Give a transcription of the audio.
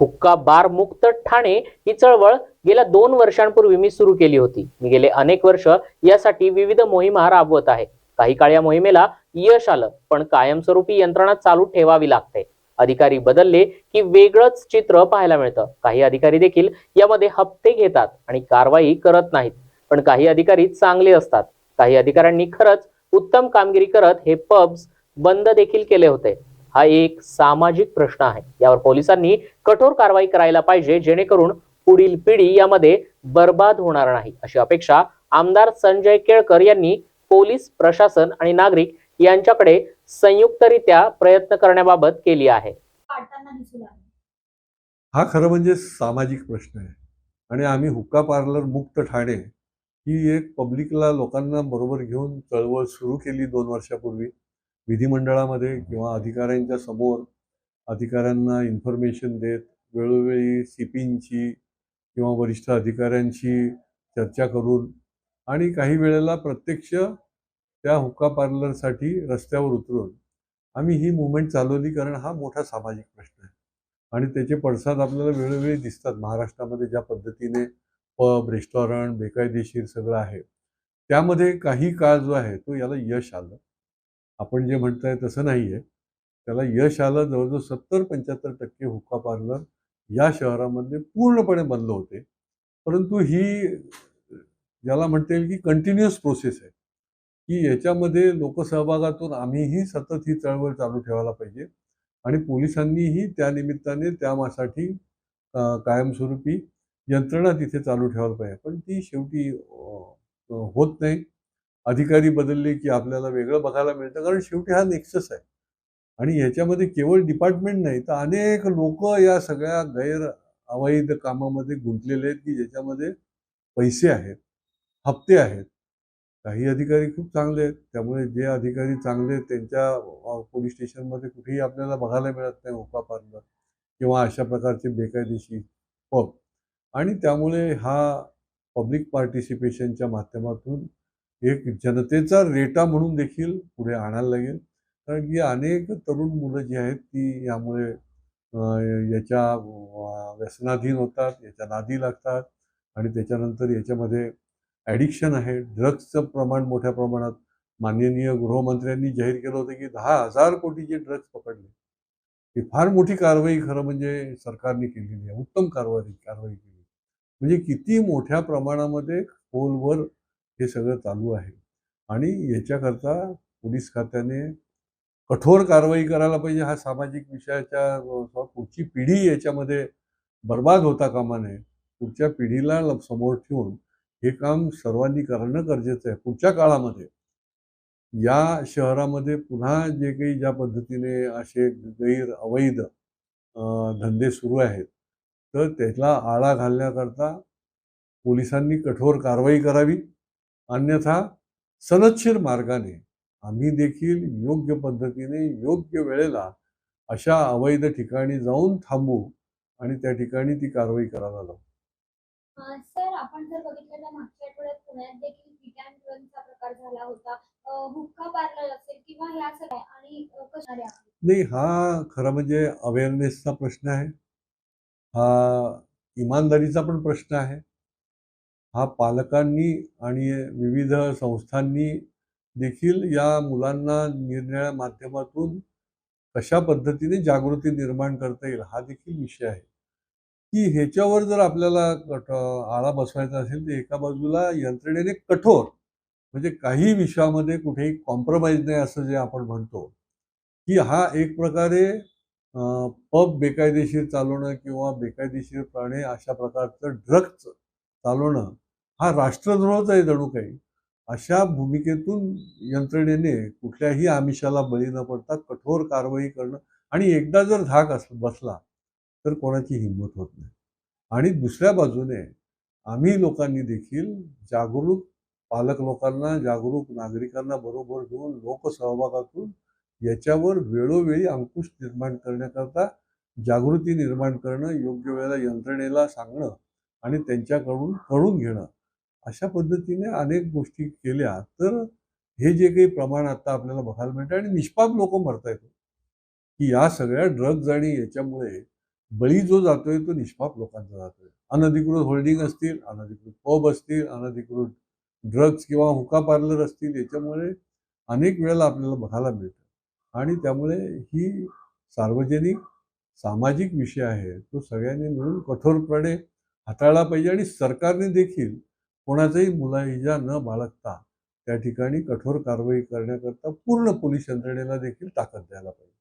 हुक्का बार मुक्त ठाणे ही चळवळ गेल्या दोन वर्षांपूर्वी मी सुरू केली होती. मी गेले अनेक वर्ष यासाठी विविध मोहिमा राबवत आहे. काही काळ या मोहिमेला यश आलं पण कायमस्वरूपी यंत्रणा चालू ठेवावी लागते. अधिकारी बदलले की वेगळंच चित्र पाहायला मिळतं. काही अधिकारी देखील यामध्ये हप्ते घेतात आणि कारवाई करत नाहीत. पण काही अधिकारी चांगले असतात. काही अधिकाऱ्यांनी खरंच उत्तम कामगिरी करत हे पब्स बंद देखील केले होते. हा एक सामाजिक प्रश्न आहे. यावर पोलिसांनी कठोर कारवाई करायला पाहिजे जेणेकरून पुढील पिढी यामध्ये बर्बाद होणार नाही. अशी अपेक्षा आमदार संजय केळकर यांनी पोलीस प्रशासन आणि नागरिक यांच्याकडे संयुक्तरित्या प्रयत्न करण्याबाबत केली आहे. हा खरं म्हणजे सामाजिक प्रश्न आहे. आणि आम्ही हुक्का पार्लर मुक्त ठाणे ही एक पब्लिकला लोकांना बरोबर घेऊन चळवळ सुरू केली दोन वर्षापूर्वी. विधिमंडळामध्ये किंवा अधिकाऱ्यांच्या समोर अधिकाऱ्यांना इन्फॉर्मेशन देत वेळोवेळी सीपींची किंवा वरिष्ठ अधिकाऱ्यांशी चर्चा करून आणि काही वेळेला प्रत्यक्ष त्या हुक्का पार्लरसाठी रस्त्यावर उतरून आम्ही ही मुवमेंट चालवली कारण हा मोठा सामाजिक प्रश्न आहे. आणि त्याचे पडसाद आपल्याला वेळोवेळी दिसतात. महाराष्ट्रामध्ये ज्या पद्धतीने पब रेस्टॉरंट बेकायदेशीर सगळं आहे त्यामध्ये काही काळ जो आहे तो याला यश आलं. आपण जे म्हणताय तसं नाही आहे त्याला यश आलं जवळजवळ सत्तर पंच्याहत्तर टक्के हुक्का पार्लर या शहरामध्ये पूर्णपणे बंद होते. परंतु ही ज्याला म्हणता येईल की कंटिन्युअस प्रोसेस आहे. की याच्यामध्ये लोकसहभागातून आम्हीही सतत ही चळवळ चालू ठेवायला पाहिजे. आणि पोलिसांनीही त्यानिमित्ताने त्यासाठी कायमस्वरूपी यंत्रणा तिथे चालू ठेवायला पाहिजे. पण ती शेवटी होत नाही. अधिकारी बदलले की आपल्याला वेगळं बघायला मिळतं कारण शेवटी हा नेक्सस आहे. आणि याच्यामध्ये केवळ डिपार्टमेंट नाही तर अनेक लोक या सगळ्या गैर अवैध कामामध्ये गुंतलेले आहेत की ज्याच्यामध्ये पैसे आहेत हप्ते आहेत. काही अधिकारी खूप चांगले आहेत त्यामुळे जे अधिकारी चांगले आहेत त्यांच्या पोलीस स्टेशनमध्ये कुठेही आपल्याला बघायला मिळत नाही ओका पार्लर किंवा अशा प्रकारचे बेकायदेशीर पब आणि त्यामुळे हा पब्लिक पार्टिसिपेशनच्या माध्यमातून एक जनतेचा रेटा म्हणून देखील पुढे आणायला लागेल. कारण की अनेक तरुण मुलं जी आहेत ती यामुळे याच्या व्यसनाधीन होतात याच्या नादी लागतात आणि त्याच्यानंतर याच्यामध्ये ॲडिक्शन आहे. ड्रग्सचं प्रमाण मोठ्या प्रमाणात माननीय गृहमंत्र्यांनी जाहीर केलं होतं की दहा हजार कोटीचे ड्रग्स पकडले. ही फार मोठी कारवाई खरं म्हणजे सरकारने केलेली आहे. उत्तम कारवाई कारवाई केली. म्हणजे किती मोठ्या प्रमाणामध्ये खोलवर हे सगळं चालू आहे. आणि याच्याकरता पोलीस खात्याने कठोर कारवाई करायला पाहिजे. हा सामाजिक विषयाच्या पुढची पिढी याच्यामध्ये बर्बाद होता कामा नये. पुढच्या पिढीला समोर ठेवून हे काम सर्वांनी करणं गरजेचं आहे. पुढच्या काळामध्ये या शहरामध्ये पुन्हा जे काही ज्या पद्धतीने असे गैर अवैध धंदे सुरू आहेत तर त्याला आळा घालण्याकरता पोलिसांनी कठोर कारवाई करावी. अन्यथा सनदशीर मार्गाने आम्ही देखील योग्य पद्धतीने योग्य वेळेला अशा अवैध ठिकाणी जाऊन थांबू आणि त्या ठिकाणी ती कारवाई करायला लावू. सर आपण जर बघितलं मागच्या आठवड्यात पुण्यात देखील हिट अँड रनचा प्रकार झाला होता. हुक्का पार्लर असेल किंवा ह्या सगळ्या आणि कशा नाही हा खरं म्हणजे अवेअरनेसचा प्रश्न आहे. हा इमानदारीचा पण प्रश्न आहे. हा पालकांनी आणि विविध संस्थांनी देखील या मुलांना निरनिळ्या माध्यमातून कशा पद्धतीने जागृती निर्माण करता येईल हा देखील विषय आहे. की ह्याच्यावर जर आपल्याला कठ आळा बसवायचा असेल तर एका बाजूला यंत्रणेने कठोर म्हणजे काही विषयामध्ये कुठेही कॉम्प्रोमाइज नाही असं जे आपण म्हणतो की हा एक प्रकारे पब बेकायदेशीर चालवणं किंवा बेकायदेशीरपणे अशा प्रकारचं ड्रग्ज चालवणं हा राष्ट्रद्रोहच आहे. जणू काही अशा भूमिकेतून यंत्रणेने कुठल्याही आमिषाला बळी न पडता कठोर कारवाई करणं आणि एकदा जर धाक अस बसला तर कोणाची हिंमत होत नाही. आणि दुसऱ्या बाजूने आम्ही लोकांनी देखील जागरूक पालक लोकांना जागरूक नागरिकांना बरोबर घेऊन लोकसहभागातून याच्यावर वेळोवेळी अंकुश निर्माण करण्याकरता जागृती निर्माण करणं योग्य वेळेला यंत्रणेला सांगणं आणि त्यांच्याकडून कळून घेणं अशा पद्धतीने अनेक गोष्टी केल्या तर हे जे काही प्रमाण आता आपल्याला बघायला मिळतं आणि निष्पाप लोक मरत आहेत की या सगळ्या ड्रग्ज आणि याच्यामुळे बळी जो जातोय तो निष्पाप लोकांचा जातोय. अनधिकृत होल्डिंग असतील अनधिकृत पब असतील अनधिकृत ड्रग्ज किंवा हुका पार्लर असतील याच्यामुळे अनेक वेळेला आपल्याला बघायला मिळतं. आणि त्यामुळे ही सार्वजनिक सामाजिक विषय आहे तो सगळ्यांनी मिळून कठोरपणे हाताळला पाहिजे आणि सरकारने देखील कोणाचाही इजा न बाळगता त्या ठिकाणी कठोर कारवाई करण्याकरता पूर्ण पोलीस यंत्रणेला देखील ताकद द्यायला पाहिजे.